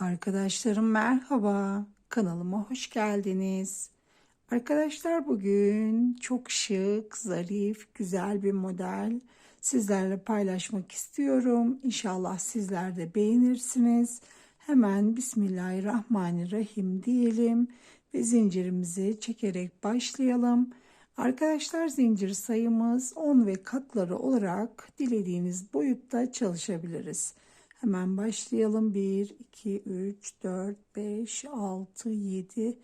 Arkadaşlarım merhaba. Kanalıma hoş geldiniz. Arkadaşlar bugün çok şık, zarif, güzel bir model sizlerle paylaşmak istiyorum. İnşallah sizler de beğenirsiniz. Hemen Bismillahirrahmanirrahim diyelim ve zincirimizi çekerek başlayalım. Arkadaşlar zincir sayımız 10 ve katları olarak dilediğiniz boyutta çalışabiliriz. Hemen başlayalım. 1, 2, 3, 4, 5, 6, 7,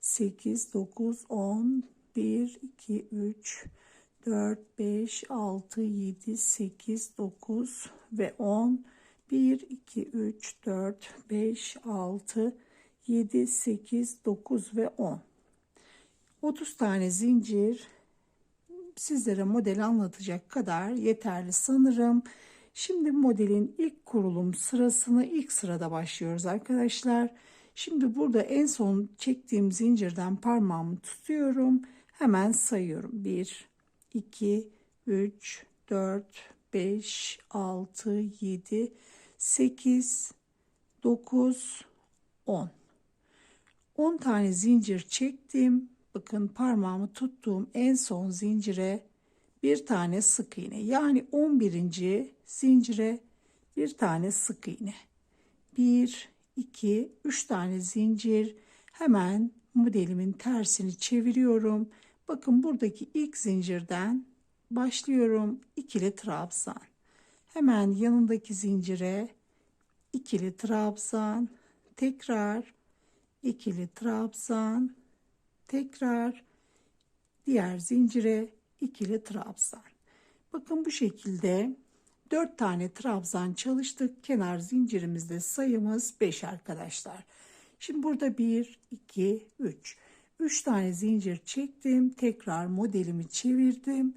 8, 9, 10, 1, 2, 3, 4, 5, 6, 7, 8, 9 ve 10. 1, 2, 3, 4, 5, 6, 7, 8, 9 ve 10. 30 tane zincir sizlere model anlatacak kadar yeterli sanırım. Şimdi modelin ilk kurulum sırasını ilk sırada başlıyoruz arkadaşlar. Şimdi burada en son çektiğim zincirden parmağımı tutuyorum. Hemen sayıyorum. 1, 2, 3, 4, 5, 6, 7, 8, 9, 10. 10 tane zincir çektim. Bakın parmağımı tuttuğum en son zincire bir tane sık iğne. Yani 11. zincire bir tane sık iğne. 1, 2, 3 tane zincir. Hemen modelimin tersini çeviriyorum. Bakın buradaki ilk zincirden başlıyorum. ikili trabzan. Hemen yanındaki zincire ikili trabzan. Tekrar ikili trabzan. Tekrar diğer zincire ikili trabzan. Bakın bu şekilde 4 tane trabzan çalıştık. Kenar zincirimizde sayımız 5 arkadaşlar. Şimdi burada 1, 2, 3. 3 tane zincir çektim. Tekrar modelimi çevirdim.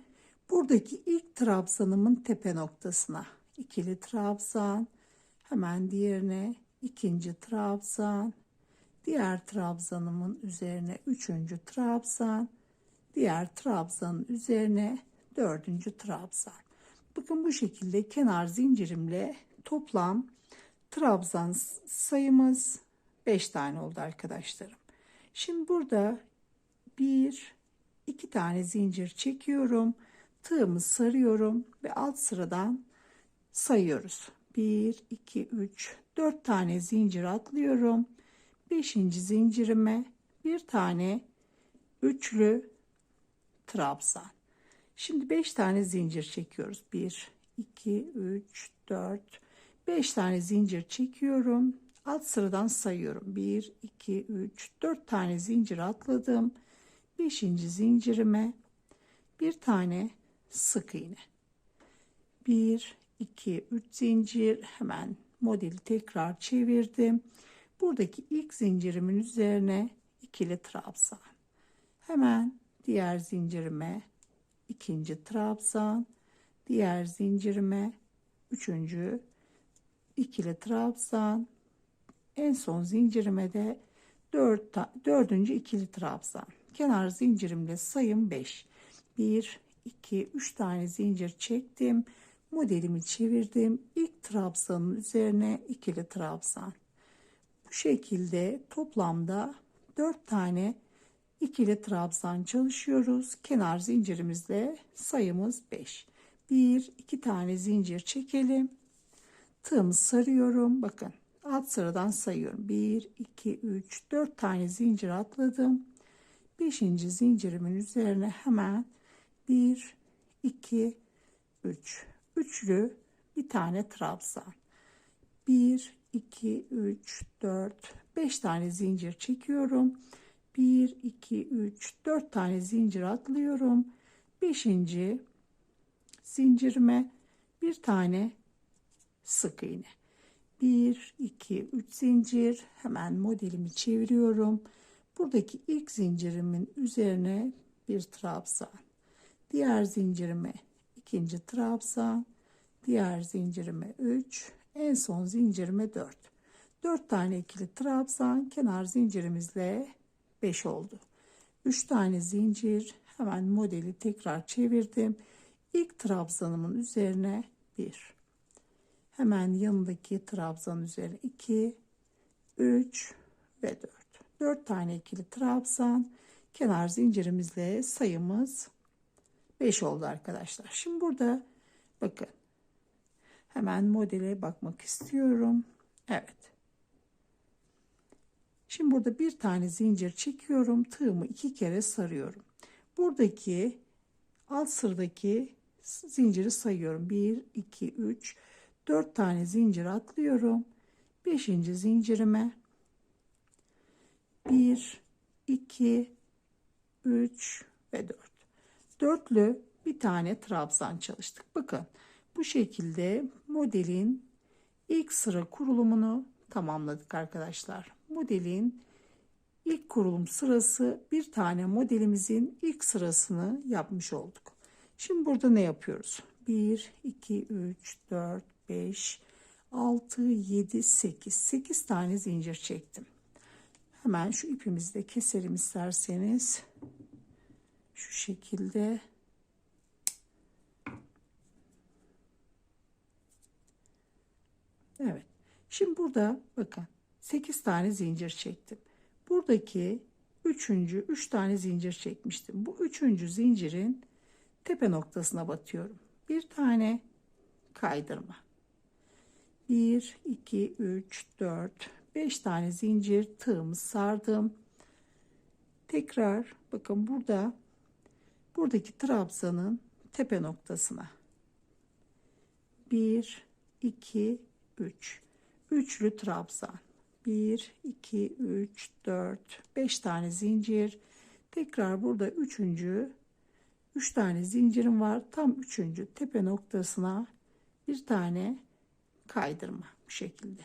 Buradaki ilk trabzanımın tepe noktasına ikili trabzan. Hemen diğerine ikinci trabzan. Diğer trabzanımın üzerine üçüncü trabzan diğer trabzanın üzerine dördüncü trabzan. Bakın bu şekilde kenar zincirimle toplam trabzan sayımız 5 tane oldu arkadaşlarım. Şimdi burada bir iki tane zincir çekiyorum. Tığımı sarıyorum ve alt sıradan sayıyoruz. 1 2 3 4 tane zincir atlıyorum. 5. zincirime bir tane üçlü trabzan. Şimdi 5 tane zincir çekiyoruz. 1, 2, 3, 4, 5 tane zincir çekiyorum. Alt sıradan sayıyorum. 1, 2, 3, 4 tane zincir atladım. 5. zincirime bir tane sık iğne. 1, 2, 3 zincir hemen modeli tekrar çevirdim. Buradaki ilk zincirimin üzerine ikili trabzan. Hemen diğer zincirime ikinci trabzan diğer zincirime üçüncü ikili trabzan en son zincirime de dört, dördüncü ikili trabzan. Kenar zincirimde sayım 5 1 2 3 tane zincir çektim modelimi çevirdim. İlk trabzanın üzerine ikili trabzan. Bu şekilde toplamda 4 tane ikili trabzan çalışıyoruz. Kenar zincirimizle sayımız 5. 1 2 tane zincir çekelim. Tığımı sarıyorum. Bakın alt sıradan sayıyorum. 1 2 3 4 tane zincir atladım. 5. zincirimin üzerine hemen 1 2 3 üçlü bir tane trabzan. 1 2 3 4 5 tane zincir çekiyorum. 1, 2, 3, 4 tane zincir atlıyorum. 5. zincirime bir tane sık iğne. 1, 2, 3 zincir hemen modelimi çeviriyorum. Buradaki ilk zincirimin üzerine bir trabzan. Diğer zincirime ikinci trabzan. Diğer zincirime 3. En son zincirime 4. 4 tane ikili trabzan kenar zincirimizle 5 oldu. 3 tane zincir hemen modeli tekrar çevirdim. İlk trabzanımın üzerine 1. Hemen yanındaki trabzan üzerine 2. 3 ve 4. 4 tane ikili trabzan. Kenar zincirimizle sayımız 5 oldu arkadaşlar. Şimdi burada bakın. Hemen modele bakmak istiyorum. Evet. Şimdi burada bir tane zincir çekiyorum. Tığımı iki kere sarıyorum. Buradaki alt sıradaki zinciri sayıyorum. 1, 2, 3, 4 tane zincir atlıyorum. 5. zincirime 1, 2, 3 ve 4. Dörtlü bir tane trabzan çalıştık. Bakın bu şekilde modelin ilk sıra kurulumunu tamamladık arkadaşlar. Modelin ilk kurulum sırası bir tane modelimizin ilk sırasını yapmış olduk. Şimdi burada ne yapıyoruz? 1, 2, 3, 4, 5, 6, 7, 8. 8 tane zincir çektim. Hemen şu ipimizi de keselim isterseniz. Şu şekilde. Evet. Şimdi burada bakın 8 tane zincir çektim. Buradaki üçüncü 3 üç tane zincir çekmiştim. Bu üçüncü zincirin tepe noktasına batıyorum. Bir tane kaydırma. 1, 2, 3, 4, 5 tane zincir tığımı sardım. Tekrar bakın burada buradaki trabzanın tepe noktasına 1, 2, 3. Üçlü trabzan. 1, 2, 3, 4, 5 tane zincir. Tekrar burada üçüncü 3 tane zincirim var. Tam üçüncü tepe noktasına bir tane kaydırma bu şekilde.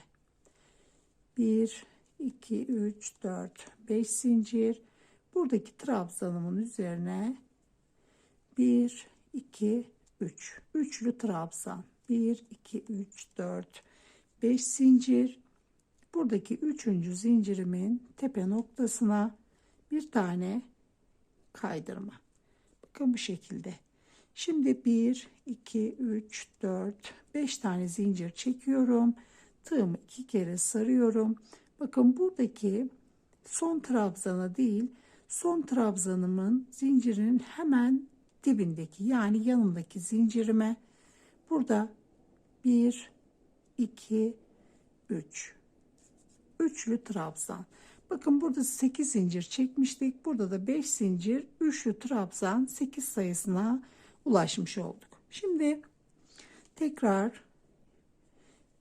1, 2, 3, 4, 5 zincir. Buradaki trabzanımın üzerine 1, 2, 3. Üçlü trabzan. 1, 2, 3, 4, 5 zincir. Buradaki üçüncü zincirimin tepe noktasına bir tane kaydırma. Bakın bu şekilde. Şimdi 1, 2, 3, 4, 5 tane zincir çekiyorum. Tığımı iki kere sarıyorum. Bakın buradaki son trabzana değil, son trabzanımın zincirinin hemen dibindeki yani yanındaki zincirime burada 1, 2, 3. Üçlü trabzan. Bakın burada 8 zincir çekmiştik. Burada da 5 zincir üçlü trabzan 8 sayısına ulaşmış olduk. Şimdi tekrar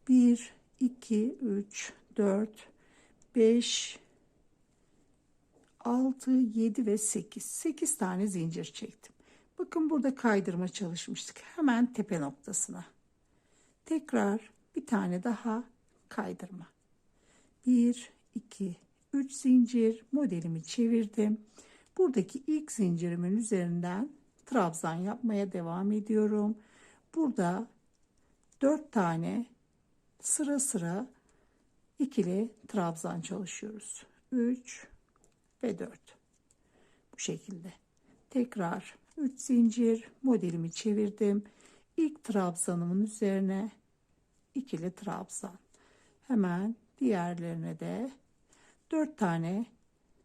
1, 2, 3, 4, 5, 6, 7 ve 8. 8 tane zincir çektim. Bakın burada kaydırma çalışmıştık. Hemen tepe noktasına. Tekrar bir tane daha kaydırma. 1, 2, 3 zincir modelimi çevirdim. Buradaki ilk zincirimin üzerinden trabzan yapmaya devam ediyorum. Burada 4 tane sıra sıra ikili trabzan çalışıyoruz. 3 ve 4. Bu şekilde. Tekrar 3 zincir modelimi çevirdim. İlk trabzanımın üzerine ikili trabzan. Hemen diğerlerine de 4 tane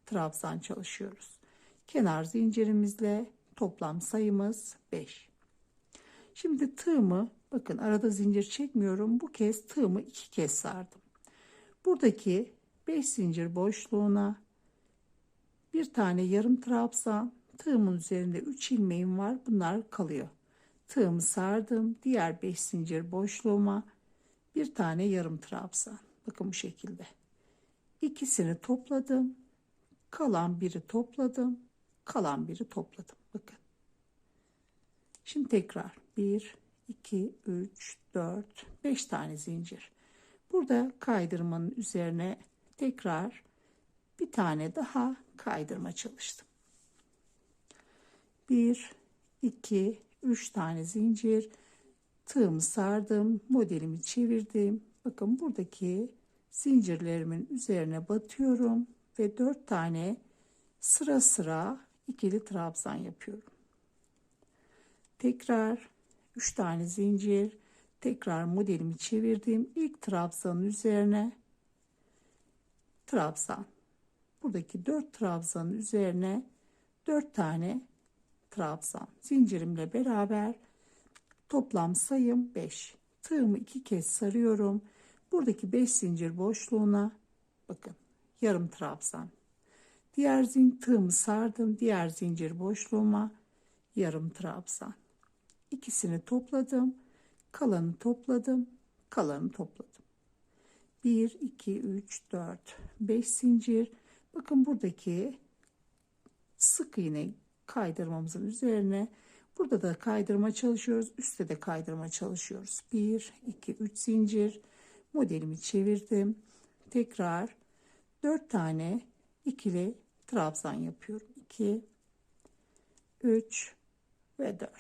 trabzan çalışıyoruz. Kenar zincirimizle toplam sayımız 5. Şimdi tığımı bakın arada zincir çekmiyorum. Bu kez tığımı iki kez sardım. Buradaki 5 zincir boşluğuna bir tane yarım trabzan tığımın üzerinde 3 ilmeğim var. Bunlar kalıyor. Tığımı sardım. Diğer 5 zincir boşluğuma bir tane yarım trabzan. Bakın bu şekilde. İkisini topladım. Kalan biri topladım. Kalan biri topladım. Bakın. Şimdi tekrar 1, 2, 3, 4, 5 tane zincir. Burada kaydırmanın üzerine tekrar bir tane daha kaydırma çalıştım. 1, 2, 3 tane zincir. Tığımı sardım. Modelimi çevirdim. Bakın buradaki zincirlerimin üzerine batıyorum ve 4 tane sıra sıra ikili trabzan yapıyorum. Tekrar 3 tane zincir, tekrar modelimi çevirdim. İlk trabzanın üzerine trabzan. Buradaki 4 trabzanın üzerine 4 tane trabzan. Zincirimle beraber toplam sayım 5. Tığımı iki kez sarıyorum. Buradaki 5 zincir boşluğuna bakın yarım trabzan. Diğer zin tığımı sardım. Diğer zincir boşluğuma yarım trabzan. İkisini topladım. Kalanı topladım. Kalanı topladım. 1, 2, 3, 4, 5 zincir. Bakın buradaki sık iğne kaydırmamızın üzerine burada da kaydırma çalışıyoruz. Üstte de kaydırma çalışıyoruz. 1, 2, 3 zincir. Modelimi çevirdim. Tekrar 4 tane ikili trabzan yapıyorum. 2, 3 ve 4.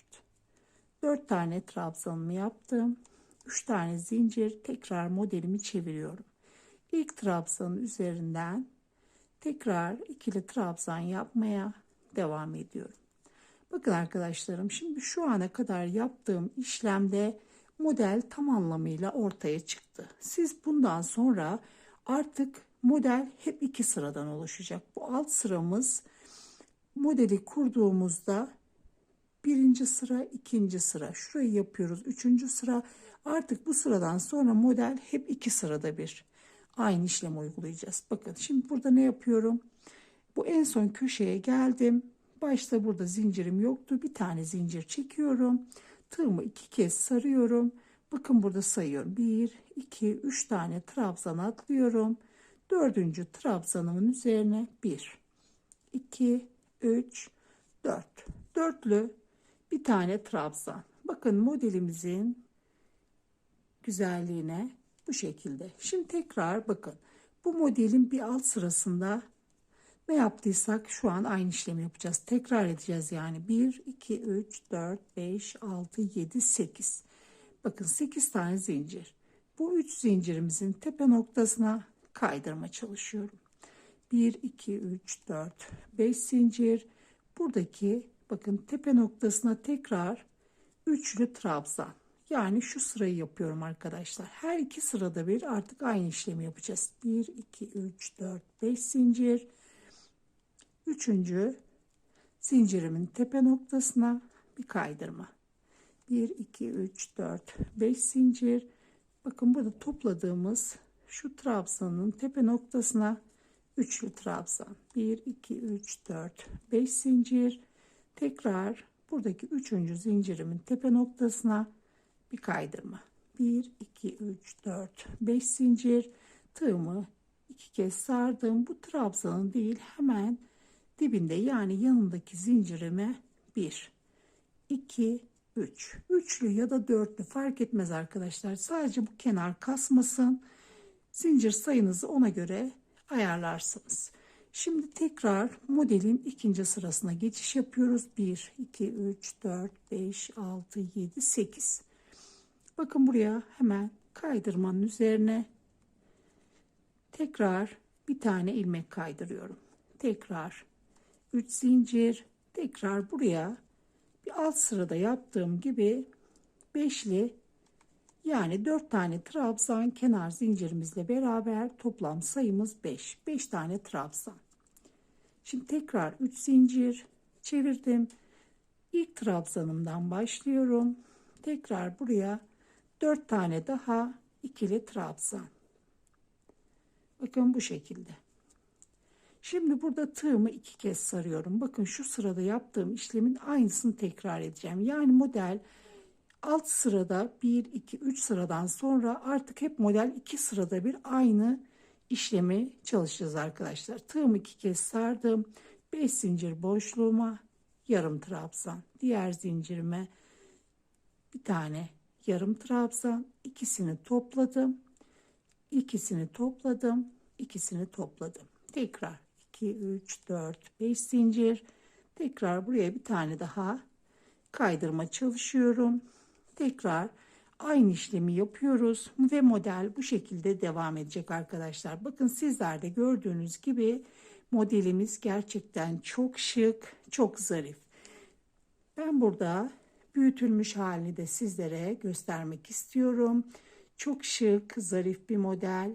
4 tane trabzanımı yaptım. 3 tane zincir tekrar modelimi çeviriyorum. İlk trabzanın üzerinden tekrar ikili trabzan yapmaya devam ediyorum. Bakın arkadaşlarım şimdi şu ana kadar yaptığım işlemde model tam anlamıyla ortaya çıktı. Siz bundan sonra artık model hep iki sıradan oluşacak. Bu alt sıramız modeli kurduğumuzda birinci sıra, ikinci sıra. Şurayı yapıyoruz. Üçüncü sıra. Artık bu sıradan sonra model hep iki sırada bir. Aynı işlemi uygulayacağız. Bakın şimdi burada ne yapıyorum? Bu en son köşeye geldim. Başta burada zincirim yoktu. Bir tane zincir çekiyorum. Tığımı iki kez sarıyorum. Bakın burada sayıyorum. Bir, iki, üç tane trabzan atlıyorum. Dördüncü trabzanımın üzerine bir, iki, üç, dört. Dörtlü bir tane trabzan. Bakın modelimizin güzelliğine bu şekilde. Şimdi tekrar bakın. Bu modelin bir alt sırasında ne yaptıysak şu an aynı işlemi yapacağız. Tekrar edeceğiz yani. 1, 2, 3, 4, 5, 6, 7, 8. Bakın 8 tane zincir. Bu 3 zincirimizin tepe noktasına kaydırma çalışıyorum. 1, 2, 3, 4, 5 zincir. Buradaki bakın tepe noktasına tekrar üçlü trabzan. Yani şu sırayı yapıyorum arkadaşlar. Her iki sırada bir artık aynı işlemi yapacağız. 1, 2, 3, 4, 5 zincir. Üçüncü zincirimin tepe noktasına bir kaydırma. 1, 2, 3, 4, 5 zincir. Bakın burada topladığımız şu trabzanın tepe noktasına üçlü trabzan. 1, 2, 3, 4, 5 zincir. Tekrar buradaki üçüncü zincirimin tepe noktasına bir kaydırma. 1, 2, 3, 4, 5 zincir. Tığımı iki kez sardım. Bu trabzanın değil hemen dibinde yani yanındaki zincirime 1, 2, 3. Üçlü ya da dörtlü fark etmez arkadaşlar. Sadece bu kenar kasmasın. Zincir sayınızı ona göre ayarlarsınız. Şimdi tekrar modelin ikinci sırasına geçiş yapıyoruz. 1, 2, 3, 4, 5, 6, 7, 8. Bakın buraya hemen kaydırmanın üzerine tekrar bir tane ilmek kaydırıyorum. Tekrar 3 zincir tekrar buraya bir alt sırada yaptığım gibi beşli yani 4 tane trabzan kenar zincirimizle beraber toplam sayımız 5. 5 tane trabzan. Şimdi tekrar 3 zincir çevirdim. İlk trabzanımdan başlıyorum. Tekrar buraya 4 tane daha ikili trabzan. Bakın bu şekilde. Şimdi burada tığımı iki kez sarıyorum. Bakın şu sırada yaptığım işlemin aynısını tekrar edeceğim. Yani model alt sırada 1, 2, 3 sıradan sonra artık hep model 2 sırada bir aynı işlemi çalışacağız arkadaşlar. Tığımı iki kez sardım. 5 zincir boşluğuma yarım trabzan. Diğer zincirime bir tane yarım trabzan. ikisini topladım. İkisini topladım. ikisini topladım. Tekrar 2, 3, 4, 5 zincir. Tekrar buraya bir tane daha kaydırma çalışıyorum. Tekrar aynı işlemi yapıyoruz ve model bu şekilde devam edecek arkadaşlar. Bakın sizler de gördüğünüz gibi modelimiz gerçekten çok şık, çok zarif. Ben burada büyütülmüş halini de sizlere göstermek istiyorum. Çok şık, zarif bir model.